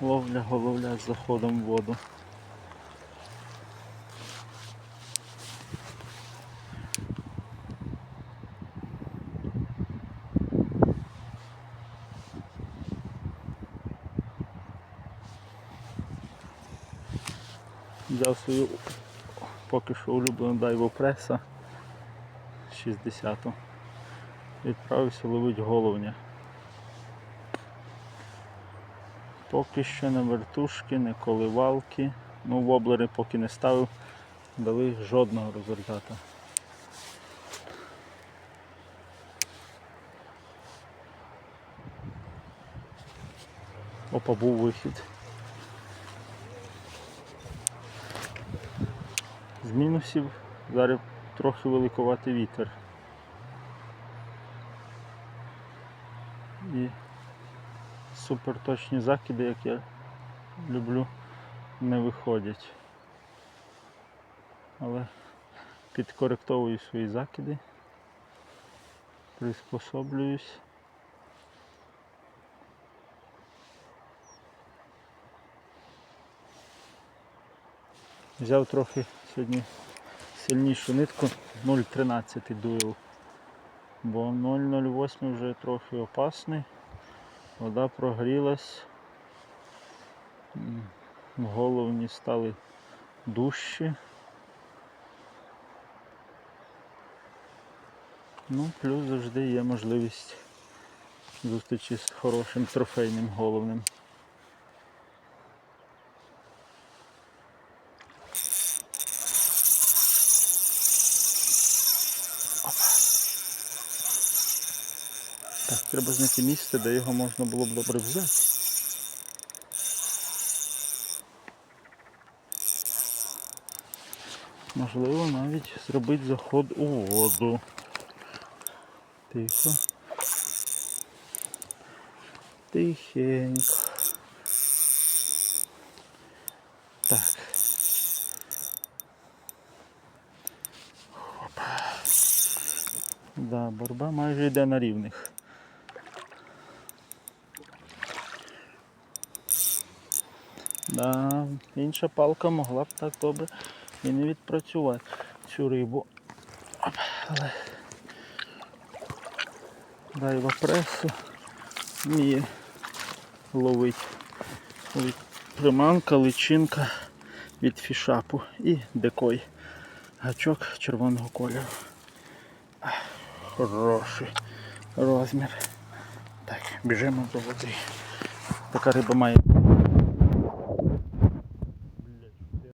Ловля, головля з заходом в воду. Взяв свою поки що улюблену дайву преса 60-ту. Відправився ловити головня. Поки що не вертушки, не коливалки. Ну, воблери поки не ставив, дали жодного результату. Опа, був вихід. З мінусів зараз трохи великуватий вітер. І суперточні закиди, як я люблю, не виходять. Але підкоректовую свої закиди, приспособлююсь. Взяв трохи сьогодні сильнішу нитку 0,13 дуел, бо 0,08 вже трохи опасний. Вода прогрілась, головні стали дужчі. Ну, плюс завжди є можливість зустрічі з хорошим трофейним головним. Так, треба знайти місце, де його можна було б добре взяти. Можливо, навіть зробити заход у воду. Тихо. Тихенько. Так. Да, боротьба майже йде на рівних. Да, інша палка могла б так добре і не відпрацювати цю рибу. Але дайва пресу вміє. Ловить Приманка, личинка від фішапу і декой. Гачок червоного кольору. Хороший розмір. Так, біжимо до води. Така риба має